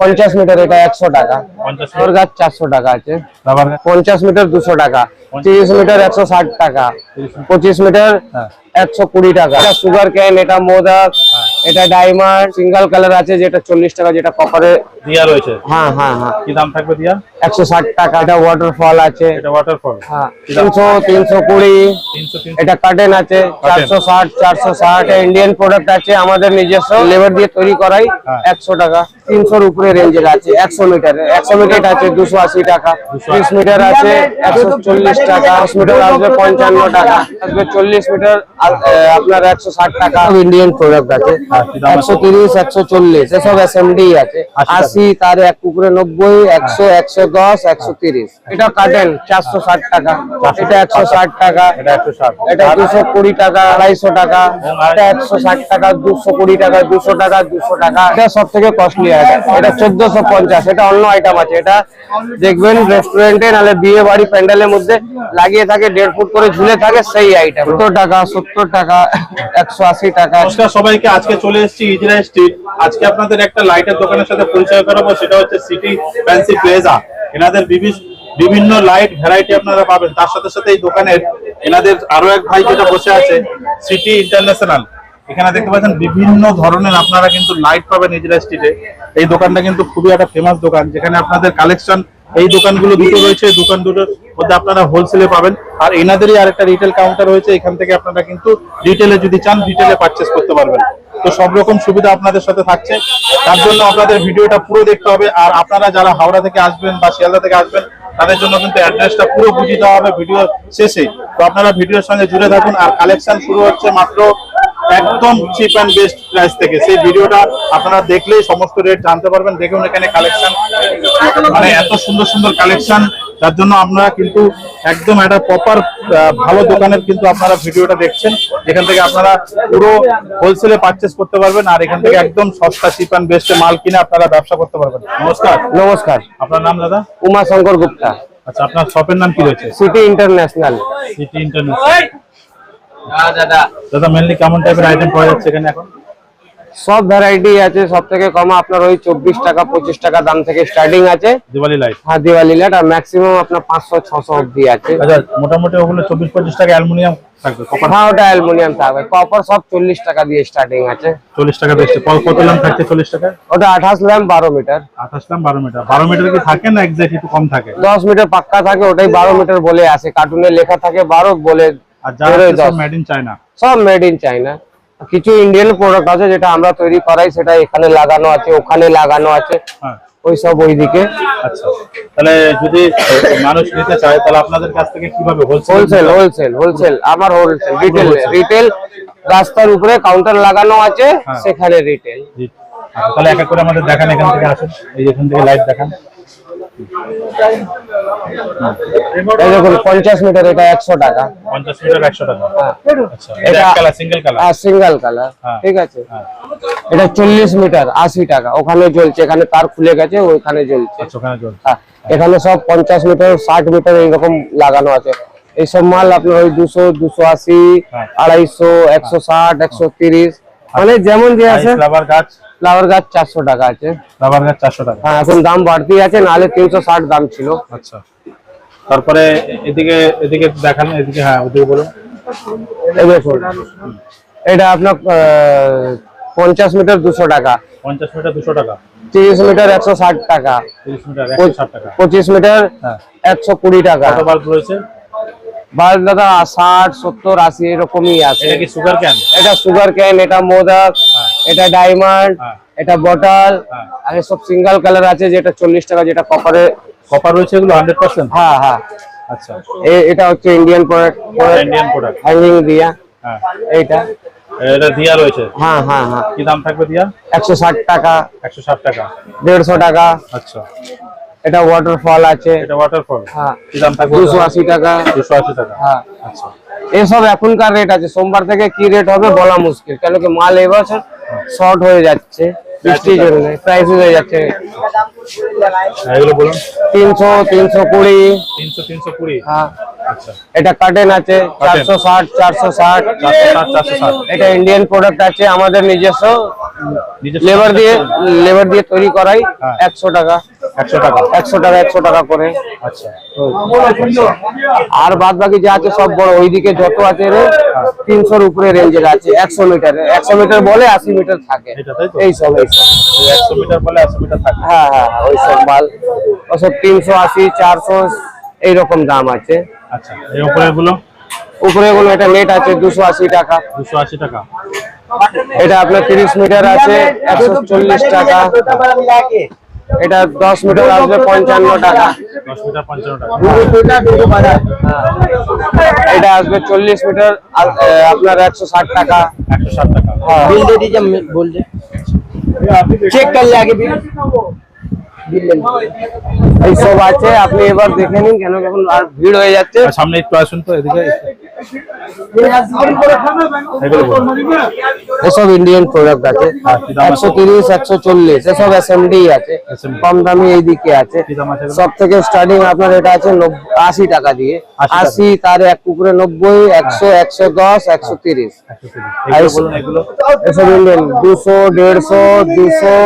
পঞ্চাশ মিটার এটা একশো টাকা। ওর গাছ চারশো টাকা আছে। পঞ্চাশ মিটার দুশো টাকা। তিরিশ মিটার একশো ষাট টাকা। পঁচিশ মিটার হ্যাঁ। একশো কুড়ি টাকা। এটা সুগার ক্যান এটা মোদক এটা ডায়মন্ড সিঙ্গেল কালার আছে যেটা চল্লিশ টাকা যেটা কপারে দিয়া রয়েছে? হ্যাঁ হ্যাঁ হ্যাঁ। কি দাম থাকবে দিয়া? একশো ষাট টাকা। এটা ওয়াটারফল আছে। এটা ওয়াটারফল হ্যাঁ। তিনশো তিনশো কুড়ি। এটা কাটেন আছে। চারশো ষাট চারশো ষাট। ইন্ডিয়ান প্রোডাক্ট আছে। আমাদের নিজস্ব লেবার দিয়ে তৈরি করাই হ্যাঁ। একশো টাকা। তিনশোর উপরে রেঞ্জের আছে একশো মিটার একশো মিটার আছে দুশো আশি টাকা ত্রিশ মিটার আছে একশো চল্লিশ টাকা দশ মিটার আসবে পঞ্চান্ন টাকা আসবে চল্লিশ মিটার আপনার একশো ষাট টাকা। ইন্ডিয়ান প্রোডাক্ট আছে হ্যাঁ? একশো তিরিশ একশো চল্লিশ এসব এসএমডি আছে। আশি তার এক কুকুরে নব্বই একশো একশো দশ একশো তিরিশ। এটা কাটেন চারশো ষাট টাকা। এটা একশো ষাট টাকা। এটা একশো ষাট। এটা দুশো কুড়ি টাকা আড়াইশো টাকা। এটা একশো ষাট টাকা দুশো কুড়ি টাকা দুশো টাকা দুশো টাকা। এটা সব থেকে কস্টলি এটা চোদ্দশো পঞ্চাশ এটা অন্য আইটেম আছে। এটা দেখবেন রেস্টুরেন্টে নাহলে বিয়ে বাড়ি প্যান্ডেলের মধ্যে লাগিয়ে থাকে দেড় ফুট করে ঝুলে থাকে সেই আইটেম সত্তর টাকা সত্তর টাকা একশো আশি টাকা। সবাইকে আজকে চলে এসেছি ইজরা স্ট্রিট আজকে আপনাদের একটা লাইটের দোকানের সাথে পরিচয় করাবো সেটা হচ্ছে সিটি ফ্যান্সি প্লেজা এনাদের বিভি- বিভিন্ন লাইট ভ্যারাইটি আপনারা পাবেন। তার সাথে সাথে এই দোকানের এনাদের আরও এক ভাই যেটা বসে আছে সিটি ইন্টারন্যাশনাল এখানে দেখতে পাচ্ছেন বিভিন্ন ধরনের আপনারা কিন্তু লাইট পাবেন ইজরা স্ট্রিটে এই দোকানটা কিন্তু খুবই একটা ফেমাস দোকান, যেখানে আপনাদের কালেকশন এই দোকানগুলো দুটো রয়েছে, দোকান দুটোর মধ্যে আপনারা হোলসেলে পাবেন। আর এনাদেরই আরেকটা রিটেল কাউন্টার রয়েছে, এখান থেকে আপনারা কিন্তু রিটেলে যদি চান রিটেলে পারচেস করতে পারবেন। তো সব রকম সুবিধা আপনাদের সাথে থাকছে। তার জন্য আপনাদের ভিডিওটা পুরো দেখতে হবে, আর আপনারা যারা হাওড়া থেকে আসবেন বা শিয়ালদা থেকে আসবেন, তাদের জন্য কিন্তু অ্যাড্রেসটা পুরো বুঝিয়ে দেওয়া হবে ভিডিও শেষে। তো আপনারা ভিডিওর সঙ্গে জুড়ে থাকুন, আর কালেকশন শুরু হচ্ছে মাত্র একদম চিপ অ্যান্ড বেস্ট প্রাইস থেকে। সেই ভিডিওটা আপনারা দেখলেই সমস্ত রেট জানতে পারবেন। দেখুন এখানে কালেকশন মানে এত সুন্দর সুন্দর কালেকশন তার জন্য আপনারা কিন্তু একদম একটা প্রপার ভালো দোকানের কিন্তু আপনারা ভিডিওটা দেখছেন। এখান থেকে আপনারা পুরো হোলসেলে পারচেস করতে পারবেন আর এখান থেকে একদম সস্তা চিপ অ্যান্ড বেস্টে মাল কিনে আপনারা ব্যবসা করতে পারবেন। নমস্কার। নমস্কার। আপনার নাম দাদা? উমাশঙ্কর গুপ্তা। আচ্ছা আপনার শপের নাম কি রয়েছে? সিটি ইন্টারন্যাশনাল সিটি ইন্টারন্যাশনাল দাদা মেনলি কেমন টাইপের আইটেম পাওয়া যাচ্ছে এখানে এখন? সব ভ্যারাইটি আছে সব থেকে কম আপনার ওই চব্বিশ টাকা পঁচিশ টাকা দাম থেকে স্টার্টিং আছে। দিওয়ালি লাইট হ্যাঁ দিওয়ালি লাইট আর ম্যাক্সিমাম আপনার পাঁচশো ছশো অব্দি আছে। আচ্ছা মোটামুটি ওগুলো চব্বিশ পঁচিশ টাকা অ্যালুমিনিয়াম থাকবে হ্যাঁ ওটা অ্যালুমিনিয়াম থাকবে। কপার সব চল্লিশ টাকা দিয়ে স্টার্টিং আছে। চল্লিশ টাকা বেশি। কত লাম থাকছে চল্লিশ টাকা? ওটা আঠাশ ল্যাম্প বারো মিটার আঠাশ বারো মিটার বারো মিটার কি থাকে না এক্সাক্ট একটু কম থাকে? দশ মিটার পাক্কা থাকে ওটাই বারো মিটার বলে আসে কার্টুনে লেখা থাকে বারো বলে আর যা বেরোয় আছে সব মেড ইন চায়না সব মেড ইন চাইনা কিছু ইন্ডিয়ান প্রোডাক্ট আছে যেটা আমরা তৈরি করাই সেটা এখানে লাগানো আছে ওখানে লাগানো আছে। হ্যাঁ। ওই সব ওইদিকে। আচ্ছা। তাহলে যদি মানুষ নিতে চায় তাহলে আপনাদের কাছ থেকে কীভাবে হোলসেল হোলসেল হোলসেল আমার হোলসেল রিটেল রিটেল রাস্তার উপরে কাউন্টার লাগানো আছে হ্যাঁ। সেখানে রিটেল আচ্ছা, তাহলে এক এক করে আমাদের দেখান এখান থেকে আসুন। এই এখান থেকে লাইট দেখুন। পঞ্চাশ মিটার এটা একশো টাকা। পঞ্চাশ মিটার একশো টাকা। আচ্ছা এটা সিঙ্গেল কালার সিঙ্গেল কালার। ঠিক আছে? হ্যাঁ। এটা চল্লিশ মিটার আশি টাকা। ওখানে জ্বলছে এখানে তার খুলে গেছে ওইখানে জ্বলছে। আচ্ছা হ্যাঁ, এখানে সব পঞ্চাশ মিটার ষাট মিটার এইরকম লাগানো আছে। এইসব মাল আপনার ওই দুশো দুশো আশি হ্যাঁ। আড়াইশো একশো ষাট একশো তিরিশ মানে যেমন যে আছে ফ্লাওয়ার গাছ। ফ্লাওয়ার গাছ চারশো টাকা আছে। ফ্লাওয়ার গাছ চারশো টাকা। হ্যাঁ এখন দাম বাড়তি আছে তিনশো ষাট দাম ছিল। আচ্ছা। তারপরে এদিকে এদিকে দেখান এদিকে হ্যাঁ ওদিকে বলুন। এই দেখুন এটা আপনার পঞ্চাশ মিটার দুশো টাকা। পঞ্চাশ মিটার দুশো টাকা। তিরিশ মিটার একশো ষাট টাকা। তিরিশ মিটার একশো ষাট টাকা। পঁচিশ মিটার হ্যাঁ। একশো কুড়ি টাকা। কত বাল্ব রয়েছে? বাস দাদা ষাট সত্তর আশি এরকমই আছে। এটা কি সুগার ক্যান এটা সুগার ক্যান এটা মোদক হ্যাঁ। এটা ডায়মন্ড হ্যাঁ। এটা বটল হ্যাঁ। আর সব সিঙ্গেল কালার আছে যেটা চল্লিশ টাকা যেটা কপারে কপার রয়েছে এগুলো হান্ড্রেড পার্সেন্ট হ্যাঁ হ্যাঁ। আচ্ছা। এটা হচ্ছে Indian product Indian product hanging দিয়া। এইটা। এটা দিয়া রয়েছে? হ্যাঁ হ্যাঁ হ্যাঁ। কি দাম থাকবে দিয়া? একশো ষাট টাকা। একশো ষাট টাকা। দেড়শো টাকা। আচ্ছা। এটা ওয়াটারফল আছে। এটা ওয়াটারফল হ্যাঁ। কি দাম থাকবে? দুশো আশি টাকা। দুশো আশি টাকা। হ্যাঁ। আচ্ছা। এসব এখনকার রেট আছে। সোমবার থেকে কি রেট হবে বলা মুশকিল। কেন কি মাল এবছর শর্ট হয়ে যাচ্ছে। বৃষ্টির জন্য প্রাইস হয়ে যাচ্ছে। হ্যাঁ, এগুলো বলুন। তিনশো তিনশো কুড়ি। তিনশো তিনশো কুড়ি। হ্যাঁ। আচ্ছা। এটা কাটেন আছে। চারশো ষাট চারশো ষাট। চারশো ষাট চারশো ষাট। এটা ইন্ডিয়ান প্রোডাক্ট আছে। আমাদের নিজস্ব লেবার দিয়ে লেবার দিয়ে তৈরি করাই হ্যাঁ। একশো টাকা। একশো টাকা একশো টাকা একশো টাকা করে। আচ্ছা। আর বাদ বাকি যা আছে সব বড় ওইদিকে যত আছে রে তিনশোর উপরে রেঞ্জের আছে একশো মিটার একশো মিটার বলে আশি মিটার থাকে। এই সব এই সব। একশো মিটার বলে একশো মিটার থাকে। হ্যাঁ হ্যাঁ হ্যাঁ, ওই সব মাল ওসব তিনশো আশি চারশো এইরকম দাম আছে। আচ্ছা এই উপরে গুলো উপরে গুলো এটা নেট আছে দুশো আশি টাকা। দুশো আশি টাকা। এটা আপনার তিরিশ মিটার আছে একশো চল্লিশ টাকা। এটা দশ মিটার আসবে পঞ্চান্ন টাকা। এটা আসবে চল্লিশ মিটার আপনার একশো ষাট টাকা। একশো ষাট টাকা। হ্যাঁ। চেক করলে আগে এইসব আছে আপনি এবার দেখে নিন কেন কেমন ভিড় হয়ে যাচ্ছে। সামনে একটু আসুন তো এদিকে। এসব ইন্ডিয়ান প্রোডাক্ট আছে। হ্যাঁ? একশো তিরিশ একশো চল্লিশ এসব এসএমডি আছে। কম দামি এইদিকে আছে। সব থেকে স্টার্টিং আপনার এটা আছে আশি টাকা দিয়ে। আশি তার এক কুকুরে নব্বই একশো একশো দশ একশো তিরিশ। এসব ইন্ডিয়ান দুশো দেড়শো দুশো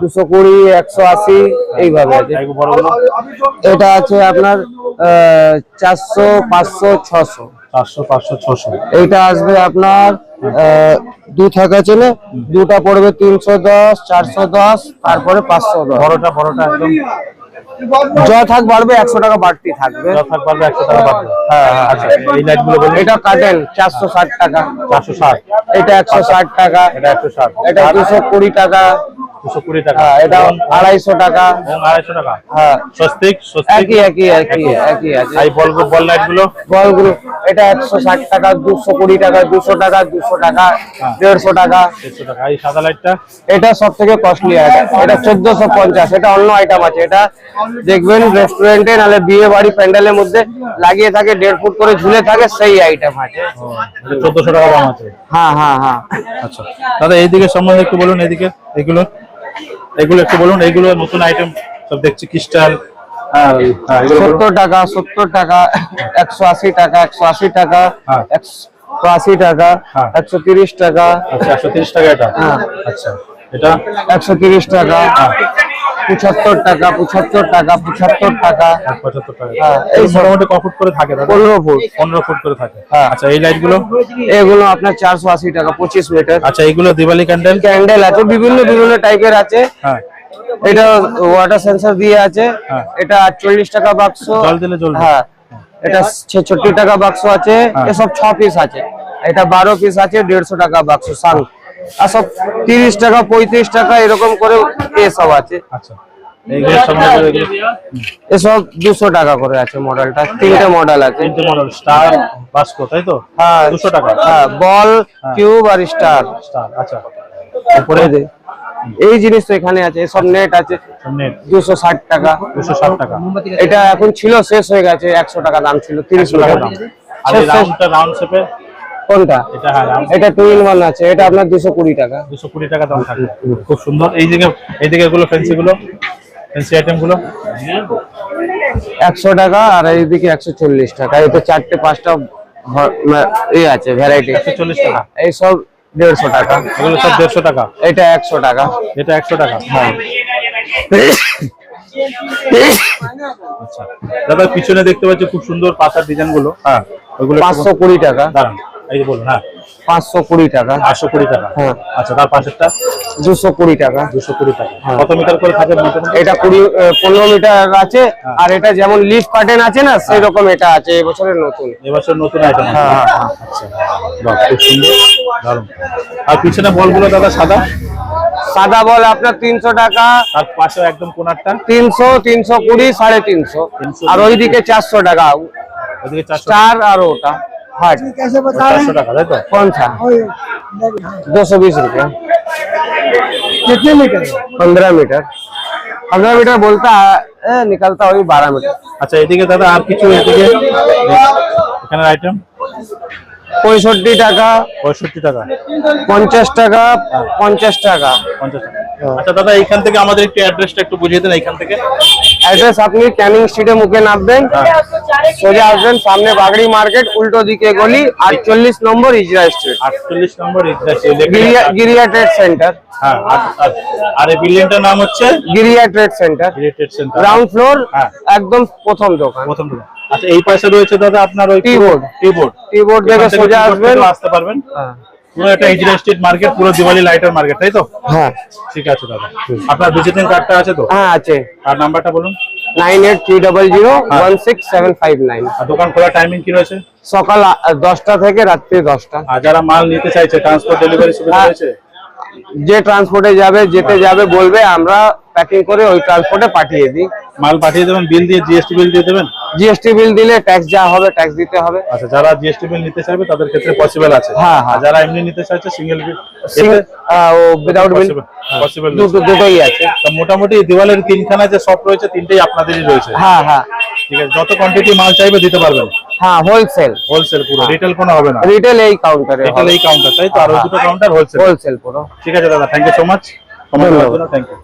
দুশো কুড়ি একশো আশি এইভাবে আছে। এটা আছে আপনার চারশো পাঁচশো ছশো। চারশো পাঁচশো ছশো। এইটা আসবে আপনার দু থাক আছে না দুটা পড়বে তিনশো দশ চারশো দশ তারপরে পাঁচশো দশ। বড়টা বড়টা একদম। য থাক বাড়বে একশো টাকা বাড়তি থাকবে। একশো টাকা পারবে হ্যাঁ হ্যাঁ আচ্ছা এই লাইটগুলো বলুন। এটা কাটেন চারশো ষাট টাকা। চারশো ষাট। এটা একশো ষাট টাকা। এটা একশো ষাট। এটা দুশো কুড়ি টাকা। দুশো কুড়ি টাকা। হ্যাঁ এটা আড়াইশো টাকা। এবং আড়াইশো টাকা। হ্যাঁ। স্বস্তিক স্বস্তিক? একই একই একই একই আছে। এই বল বল লাইটগুলো? বলগুলো এটা একশো ষাট টাকা দুশো কুড়ি টাকা দুশো টাকা দুশো টাকা দেড়শো টাকা। দেড়শো টাকা। এই সাদা লাইটটা এটা সব থেকে কস্টলি আইটেম এটা চোদ্দশো পঞ্চাশ এটা অন্য আইটেম আছে। এটা দেখবেন রেস্টুরেন্টে নাহলে বিয়ে বাড়ি প্যান্ডেলের মধ্যে লাগিয়ে থাকে দেড় ফুট করে ঝুলে থাকে সেই আইটেম আছে। চোদ্দশো টাকা দাম আছে। হ্যাঁ হ্যাঁ হ্যাঁ। আচ্ছা। দাদা এইদিকে সম্বন্ধে একটু বলুন এদিকে এগুলো এগুলো একটু বলুন এগুলো নতুন আইটেম সব দেখছি ক্রিস্টাল হ্যাঁ সত্তর টাকা সত্তর টাকা একশো আশি টাকা একশো আশি টাকা হ্যাঁ। একশো আশি টাকা হ্যাঁ। একশো তিরিশ টাকা আচ্ছা একশো তিরিশ টাকা এটা হ্যাঁ। আচ্ছা এটা একশো তিরিশ টাকা পঁচাত্তর টাকা পঁচাত্তর টাকা পঁচাত্তর টাকা। এক পঁচাত্তর টাকা। হ্যাঁ, এই মোটামুটি ক ফুট করে থাকে দাদা? পনেরো ফুট। পনেরো ফুট করে থাকে। হ্যাঁ। আচ্ছা এই লাইটগুলো এগুলো আপনার চারশো আশি টাকা পঁচিশ মিটার। আচ্ছা এইগুলো দিওয়ালি ক্যান্ডেল ক্যান্ডেল আছে বিভিন্ন বিভিন্ন টাইপের আছে। হ্যাঁ। এটা ওয়াটার সেন্সর দিয়ে আছে। হ্যাঁ। এটা আটচল্লিশ টাকা বাক্স জল দিলে জ্বলবে। হ্যাঁ। এটা ছেষট্টি টাকা বাক্স আছে। হ্যাঁ। এসব ছ পিস আছে। এটা বারো পিস আছে দেড়শো টাকা বাক্স সাং আর সব তিরিশ টাকা পঁয়ত্রিশ টাকা এরকম করে এসব আছে। আচ্ছা। এসব দুশো টাকা করে আছে মডেলটা তিনটে মডেল আছে। তিনটে মডেল স্টার বাস্কো তাই তো? হ্যাঁ। দুশো টাকা। হ্যাঁ বল কিউব আর স্টার স্টার আচ্ছা। উপরে এই জিনিস তো এখানে আছে এসব নেট আছে। দুশো ষাট টাকা। দুশো ষাট টাকা। এটা এখন ছিল শেষ হয়ে গেছে একশো টাকা দাম ছিল তিরিশ টাকা দাম। রাউন্ড শেপে কোনটা? এটা হ্যাঁ রাউন্ড এটা টু ইন ওয়ান আছে এটা আপনার দুশো কুড়ি টাকা। দুশো কুড়ি টাকা দাম থাকে খুব সুন্দর। এই দিকে এই দিকে এগুলো ফ্যান্সি গুলো ফ্যান্সি আইটেমগুলো? একশো টাকা আর এইদিকে একশো চল্লিশ টাকা। এতে চারটে পাঁচটা ভ- মা- এ আছে ভ্যারাইটি একশো চল্লিশ টাকা। এই সব দেড়শো টাকা। এগুলো সব দেড়শো টাকা? এটা একশো টাকা। এটা একশো টাকা? হ্যাঁ। আচ্ছা। দাদা পিছনে দেখতে পাচ্ছি খুব সুন্দর পাতার ডিজাইনগুলো। হ্যাঁ পাঁচশো কুড়ি টাকা। দাঁড়ান। এই যে বলুন হ্যাঁ। পাঁচশো কুড়ি টাকা। কুড়ি টাকা। হ্যাঁ। আচ্ছা তার পাশেরটা? দুশো কুড়ি টাকা। দুশো কুড়ি টাকা। হ্যাঁ। কত মিটার করে থাকে এটা কুড়ি পনেরো মিটার আছে হ্যাঁ। আর এটা যেমন লিফ কার্টেন আছে না সেই রকম এটা আছে এবছরের নতুন। এবছর নতুন আইটেম হ্যাঁ, হ্যাঁ, হ্যাঁ। আচ্ছা বাহ খুব সুন্দর। দারুণ। আর পিছনে বলগুলো দাদা সাদা? সাদা বল আপনার তিনশো টাকা। তার পাশে একদম কোনারটা? তিনশো তিনশো কুড়ি সাড়ে তিনশো। 300 আর ওইদিকে চারশো টাকা। স্টার আর ওটা। হাট চারশো টাকা তাই তো कौन सा दो सौ बीस रुपया कितने मीटर पंद्रह मीटर पंद्रह मीटर बोलता है ए, निकलता वही बारह मीटर আচ্ছা এদিকে দাদা আর কিছু এদিকে এখানে আইটেম পঁয়ষট্টি টাকা পঁয়ষট্টি টাকা পঞ্চাশ টাকা পঞ্চাশ টাকা পঞ্চাশ টাকা আচ্ছা দাদা এইখান থেকে আমাদের একটু অ্যাড্রেসটা একটু বুঝিয়ে দেন এইখান থেকে। অ্যাড্রেস আপনি ক্যানিং স্ট্রিটে মুখে নামবেন। সোজা আসবেন সামনে বাগড়ি মার্কেট উল্টো দিকে গলি আটচল্লিশ নম্বর ইজরা স্ট্রিট আটচল্লিশ নম্বর গিরিয়া গিরিয়া ট্রেড সেন্টার হ্যাঁ আর- এই বিল্ডিংটার নাম হচ্ছে? Giria trade centre ground floor হ্যাঁ। একদম প্রথম দোকান। প্রথম থেকে। আচ্ছা এই পাশে রয়েছে দাদা আপনার ওই Keyboard। কিবোর্ড কিবোর্ড থেকে সোজা আসবেন। আসতে পারবেন। হ্যাঁ। পুরো একটা ইজরা স্ট্রিট মার্কেট পুরো দিওয়ালি লাইটার মার্কেট তাই তো? হ্যাঁ। ঠিক আছে দাদা। আপনার ভিজিটিং কার্ডটা আছে তো? হ্যাঁ আছে। আর নাম্বারটা বলুন। Nine eight three double zero one six seven five nine আর দোকান খোলার টাইমিং কি রয়েছে? সকাল দশটা থেকে রাত্রি দশটা। আর যারা মাল নিতে চাইছে ট্রান্সপোর্ট ডেলিভারি সুবিধা হ্যাঁ। রয়েছে? যে ট্রান্সপোর্টে যাবে যেতে যাবে বলবে আমরা প্যাকিং করে ওই ট্রান্সপোর্টে পাঠিয়ে দিই। মাল পাঠিয়ে দেবেন বিল দিয়ে জিএসটি বিল দিয়ে দেবেন? জিএসটি বিল দিলে ট্যাক্স যা হবে ট্যাক্স দিতে হবে। আচ্ছা যারা জিএসটি বিল নিতে চাইবে তাদের ক্ষেত্রে পসিবল আছে। হ্যাঁ, হ্যাঁ। যারা এমনি নিতে চাইছে সিঙ্গেল বিল ও উইদাউট বিল পসিবল দুটো দুটোই আছে। মোটামুটি দিওয়ালের তিনখানা যে শপ রয়েছে তিনটেই আপনাদেরই রয়েছে। হ্যাঁ হ্যাঁ। ঠিক আছে যত কোয়ান্টিটি মাল চাইবে দিতে পারবেন। হ্যাঁ হোলসেল হোলসেল পুরো। রিটেল কোনো হবে না। রিটেল এই কাউন্টারে রিটেল এই কাউন্টার তাই তো? আর দুটো কাউন্টার হোলসেল হোলসেল পুরো। ঠিক আছে দাদা thank you so much thank you